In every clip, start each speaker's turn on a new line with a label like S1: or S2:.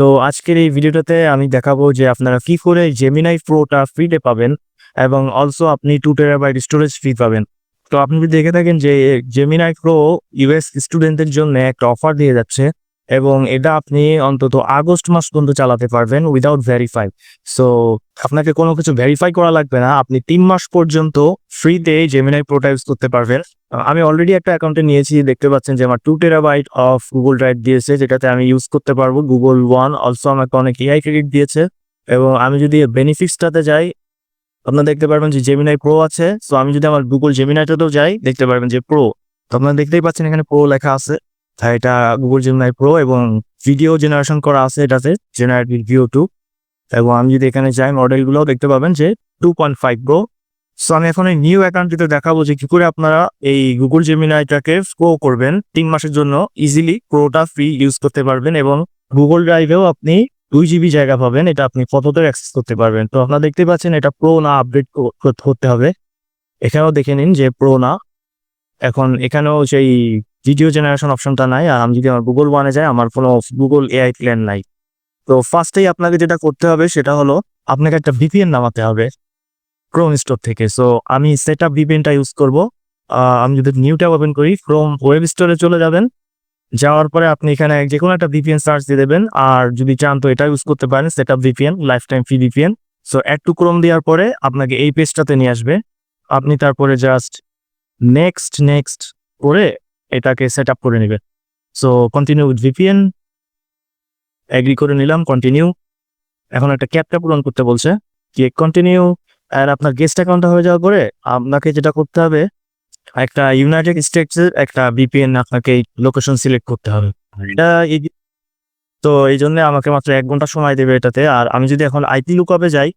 S1: তো আজকের এই ভিডিওটাতে আমি দেখাবো যে আপনারা কি করে জেমিনাই প্রোটা ফ্রিতে পাবেন এবং অলসো আপনি টু টেরাবাইট স্টোরেজ ফ্রি পাবেন। তো আপনি দেখে থাকেন যে জেমিনাই প্রো ইউএস স্টুডেন্টদের জন্য একটা অফার দিয়ে যাচ্ছে। এবং এটা আপনি অন্তত আগস্ট মাস পর্যন্ত চালাতে পারবেন উইদাউট ভেরিফাই সো আপনাকে কোনো কিছু ভেরিফাই করা লাগবে না। আপনি তিন মাস পর্যন্ত ফ্রিতে জেমিনাই প্রোটা ইউজ করতে পারবেন। আমি অলরেডি একটা অ্যাকাউন্টে নিয়েছি, দেখতে পাচ্ছেন যে আমার two terabyte of Google drive দিয়েছে, যেটাতে আমি ইউজ করতে পারব। গুগল ওয়ান অলসো আমাকে অনেক এআই ক্রেডিট দিয়েছে। এবং আমি যদি বেনিফিটসটাতে যাই, আপনারা দেখতে পারবেন যে জেমিনাই প্রো আছে। সো আমি যদি আমার গুগল জেমিনাইটাতেও যাই, দেখতে পারবেন যে প্রো তো আপনারা দেখতেই পাচ্ছেন এখানে প্রো লেখা আছে। এটা গুগল জেমিনাই প্রো এবং ভিডিও জেনারেশন করা আছে এটাতে জেনারেট ভিডিও টু এবং আমি যদি এখানে যাই মডেলগুলোও দেখতে পাবেন যে two point five pro so আমি এখন এই নিউ অ্যাকাউন্টটিতে দেখাবো যে কি করে আপনারা এই গুগল জেমিনাইটাকে প্রো করবেন। তিন মাসের জন্য ইজিলি প্রোটা ফ্রি ইউজ করতে পারবেন এবং গুগল ড্রাইভেও আপনি দুই জিবি জায়গা পাবেন, এটা আপনি ফটোতে অ্যাক্সেস করতে পারবেন। তো, আপনারা দেখতে পাচ্ছেন এটা প্রো না আপডেট করতে হবে। এখানেও দেখে নিন যে প্রো না। এখন এখানেও সেই ভিডিও জেনারেশন অপশনটা নাই, আর আমি যদি আমার গুগল ওয়ানে যাই, আমার কোনো গুগল এআই প্ল্যান নাই। তো ফার্স্টেই আপনাকে যেটা করতে হবে, সেটা হলো আপনাকে একটা ভিপিএন নামাতে হবে ক্রোম স্টোর থেকে। সো আমি সেট আপ ভিপিএনটা ইউজ করব। আমি যদি নিউ ট্যাব ওপেন করি ক্রোম ওয়েব স্টোরে চলে যাবেন। যাওয়ার পরে আপনি এখানে যে কোনো একটা ভিপিএন সার্চ দিয়ে দেবেন। আর যদি চান তো এটা ইউজ করতে পারেন set up VPN life time free VPN so add to Chrome দেওয়ার পরে আপনাকে এই পেজটাতে নিয়ে আসবে। আপনি তারপরে জাস্ট নেক্সট নেক্সট করে এটাকে সেট আপ করে নেবেন so continue with VPN agree করে নিলাম কন্টিনিউ এখন একটা ক্যাপটা পূরণ করতে বলছে কি কন্টিনিউ আর আপনার গেস্ট অ্যাকাউন্টটা হয়ে যাওয়ার পরে আপনাকে যেটা করতে হবে, একটা ইউনাইটেড স্টেটসের একটা ভিপিএন আপনাকে লোকেশন সিলেক্ট করতে হবে। এটা তো এই জন্য আমাকে মাত্র এক ঘণ্টা সময় দেবে এটাতে, আর আমি যদি এখন আইপি লুকআপে যাই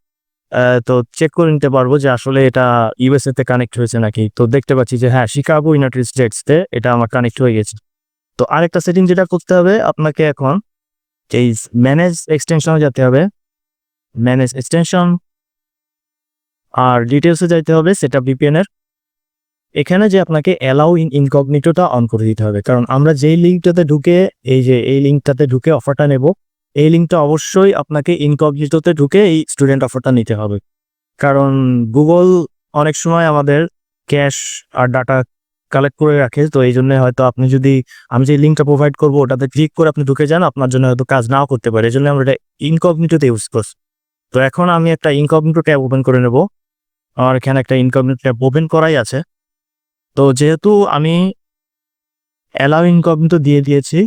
S1: তো চেক করে নিতে পারব যে আসলে এটা ইউএসএ তে কানেক্ট হয়েছে নাকি। তো দেখতে পাচ্ছি যে হ্যাঁ শিকাগো ইউনাইটেড স্টেটস তে এটা আমার কানেক্ট হয়ে গেছে। তো আরেকটা সেটিং যেটা করতে হবে আপনাকে এখন, এই ম্যানেজ এক্সটেনশনে যেতে হবে। ম্যানেজ এক্সটেনশন আর ডিটেলসে যাইতে হবে সেটা ভিপিএন এর। এখানে যে আপনাকে অ্যালাউ ইন ইনকগনিটোটা অন করে দিতে হবে। কারণ আমরা যেই লিঙ্কটাতে ঢুকে, এই যে এই লিঙ্কটাতে ঢুকে অফারটা নেব এই লিঙ্কটা অবশ্যই আপনাকে ইনকগনিটোতে ঢুকে এই স্টুডেন্ট অফারটা নিতে হবে। কারণ গুগল অনেক সময় আমাদের ক্যাশ আর ডাটা কালেক্ট করে রাখে, তো এই জন্য হয়তো আপনি যদি, আমি যে লিঙ্কটা প্রোভাইড করব ওটাতে ক্লিক করে আপনি ঢুকে যান, আপনার জন্য হয়তো কাজ নাও করতে পারে, এই জন্য আমরা এটা ইনকগনিটোতে ইউজ করছি। তো এখন আমি একটা ইনকগনিটো ট্যাব ওপেন করে নেব। আমার এখানে একটা ইনকগনিটো ট্যাব ওপেন করাই আছে। তো যেহেতু আমি অ্যালাউ ইনকগনিটো দিয়ে দিয়েছি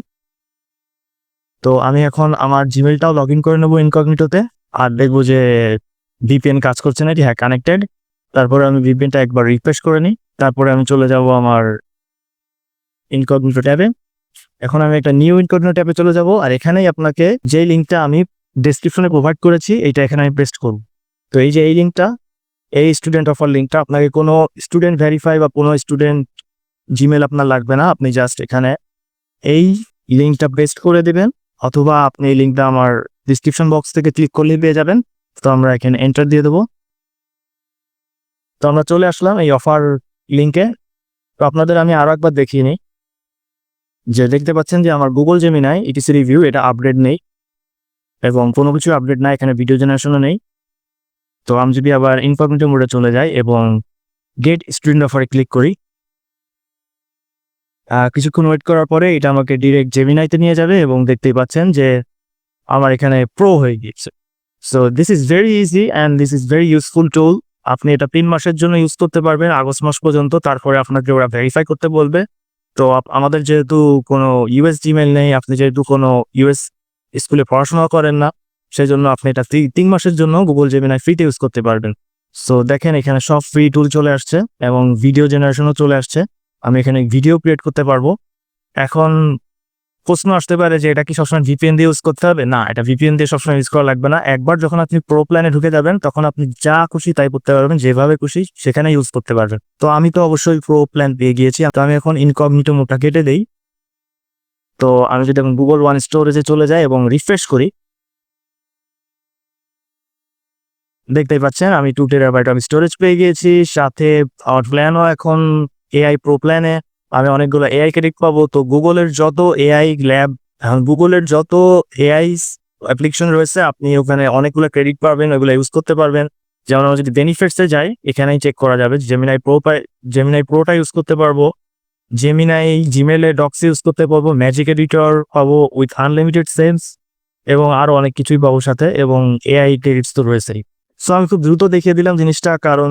S1: তো আমি এখন আমার জিমেলটাও লগ ইন করে নেব ইনকগনিটোতে আর দেখব যে ভিপিএন কাজ করছে না নাকি? হ্যাঁ কানেক্টেড তারপরে আমি ভিপিএনটা একবার রিফ্রেশ করে নিই। তারপরে আমি চলে যাব আমার ইনকগনিটো ট্যাবে। এখন আমি একটা নিউ ইনকগনিটো ট্যাবে চলে যাব। আর এখানেই আপনাকে যে লিঙ্কটা আমি ডেসক্রিপশনে প্রোভাইড করেছি, এইটা এখানে আমি পেস্ট করব। তো এই যে এই লিঙ্কটা এই স্টুডেন্ট অফার লিঙ্কটা আপনাকে কোনো স্টুডেন্ট ভেরিফাই বা কোনো স্টুডেন্ট জিমেল আপনার লাগবে না। আপনি জাস্ট এখানে এই লিঙ্কটা পেস্ট করে দেবেন। অথবা আপনি এই লিঙ্কটা আমার ডিসক্রিপশন বক্স থেকে ক্লিক করলেই পেয়ে যাবেন। তো আমরা এখানে এন্টার দিয়ে দেবো। তো আমরা চলে আসলাম এই অফার লিঙ্কে তো আপনাদের আমি আরও একবার দেখিয়ে নিই। যে দেখতে পাচ্ছেন যে আমার গুগল জেমি জেমিনাই ইটিসি রিভিউ এটা আপডেট নেই। এবং কোনো কিছু আপডেট নাই এখানে ভিডিও জেনারেশনও নেই। তো আমি যদি আবার ইনফরমেটিভ মোডে চলে যাই এবং গেট স্টুডেন্ট অফারে ক্লিক করি কিছুক্ষণ ওয়েট করার পরে এটা আমাকে ডিরেক্ট জেমিনাইতে নিয়ে যাবে এবং দেখতেই পাচ্ছেন যে আমার এখানে প্রো হয়ে গিয়েছে। So this is very easy and this is very useful tool আপনি এটা তিন মাসের জন্য ইউজ করতে পারবেন, আগস্ট মাস পর্যন্ত। তারপরে আপনাকে ওরা ভেরিফাই করতে বলবে। তো আমাদের যেহেতু কোনো ইউএস জিমেল নেই, আপনি যেহেতু কোনো ইউএস স্কুলে পড়াশোনা করেন না সেই জন্য আপনি এটা তিন মাসের জন্য গুগল জেমিনাই ফ্রিতে ইউজ করতে পারবেন। সো দেখেন এখানে সব ফ্রি টুল চলে আসছে এবং ভিডিও জেনারেশনও চলে আসছে। আমি এখানে ভিডিও ক্রিয়েট করতে পারব। এখন প্রশ্ন আসতে পারে যে এটা কি সবসময় ভিপিএন দিয়ে ইউজ করতে হবে? না, এটা ভিপিএন দিয়ে সবসময় ইউজ করা লাগবে না। একবার যখন আপনি প্রো প্ল্যানে ঢুকে যাবেন, তখন আপনি যা খুশি তাই করতে পারবেন, যেভাবে খুশি সেখানে ইউজ করতে পারবেন। তো আমি তো অবশ্যই প্রো প্ল্যান পেয়ে গিয়েছি। তো আমি এখন ইনকগনিটো মোডটা কেটে দিই। তো আমি যদি এখন গুগল ওয়ান স্টোরেজে চলে যাই এবং রিফ্রেশ করি, দেখতেই পাচ্ছেন আমি টু টেরাবাইট আমি স্টোরেজ পেয়ে গিয়েছি। সাথে আমার প্ল্যানও এখন এআই প্রো প্ল্যানে আমি অনেকগুলো এআই ক্রেডিট পাবো। তো গুগলের যত এআই ল্যাব গুগলের যত এআই অ্যাপ্লিকেশন রয়েছে, আপনি ওখানে অনেকগুলো ক্রেডিট পাবেন ওইগুলো ইউজ করতে পারবেন। যেমন আমরা যদি বেনিফিটসে যাই, এখানেই চেক করা যাবে জেমিনাই প্রো জেমিনাই প্রোটা ইউজ করতে পারব। জেমিনাই জিমেলে ডক্স ইউজ করতে পারব ম্যাজিক এডিটর পাবো উইথ আনলিমিটেড সেন্স এবং আরও অনেক কিছুই পাবো সাথে, এবং এআই ক্রেডিটস তো রয়েছেই সো আমি খুব দ্রুত দেখিয়ে দিলাম জিনিসটা, কারণ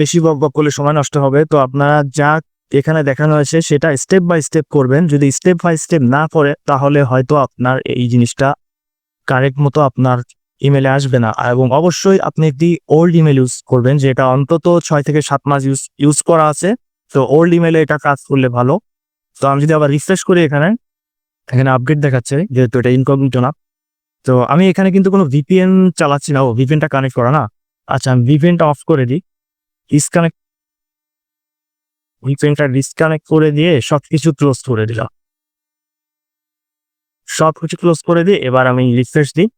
S1: বেশি বক বক করলে সময় নষ্ট হবে। তো আপনারা যা এখানে দেখানো হয়েছে, সেটা স্টেপ বাই স্টেপ করবেন। যদি স্টেপ বাই স্টেপ না করে, তাহলে হয়তো আপনার এই জিনিসটা কারেক্ট মতো আপনার ইমেলে আসবে না। এবং অবশ্যই আপনি একটি ওল্ড ইমেল ইউজ করবেন, যেটা অন্তত ছয় থেকে সাত মাস ইউজ ইউজ করা আছে। তো ওল্ড ইমেলে এটা কাজ করলে ভালো। তো আমি যদি আবার রিফ্রেশ করি এখানে এখানে আপডেট দেখাচ্ছে, যেহেতু এটা ইনকগনিটো না। তো আমি এখানে কিন্তু কোনো ভিপিএন চালাচ্ছি না। ও ভিপিএনটা কানেক্ট করা না। আচ্ছা আমি ভিপিএনটা অফ করে দিই। ডিসকানেক্ট ভিপিএনটা ডিসকানেক্ট করে দিয়ে সবকিছু ক্লোজ করে দিলাম। সব কিছু ক্লোজ করে দিয়ে এবার আমি রিফ্রেশ দিই।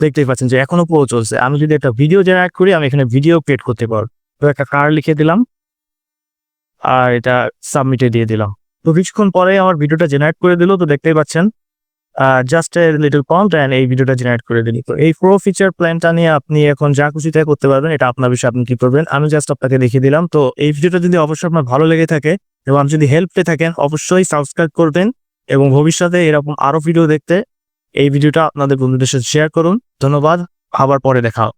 S1: দেখতেই পাচ্ছেন যে এখনও পুরো চলছে। আমি যদি একটা ভিডিও জেনারেট করি, আমি এখানে ভিডিও ক্রিয়েট করতে পারব। তো একটা কার লিখে দিলাম। আর এটা সাবমিটে দিয়ে দিলাম। তো কিছুক্ষণ পরে আমার ভিডিওটা জেনারেট করে দিল। তো দেখতেই পাচ্ছেন just a little prompt and এই ভিডিওটা জেনারেট করে দিলি। তো এই প্রো ফিচার প্ল্যানটা নিয়ে আপনি এখন যা খুশি তাই করতে পারবেন, এটা আপনার বিষয়ে আপনি কি করবেন, আমি জাস্ট আপনাকে দেখিয়ে দিলাম। তো এই ভিডিওটা যদি অবশ্যই আপনার ভালো লেগে থাকে এবং যদি হেল্প পেয়ে থাকেন, অবশ্যই সাবস্ক্রাইব করবেন এবং ভবিষ্যতে এরকম আরও ভিডিও দেখতে, এই ভিডিওটা আপনাদের বন্ধুদের সাথে শেয়ার করুন। ধন্যবাদ, আবার পরে দেখা হবে।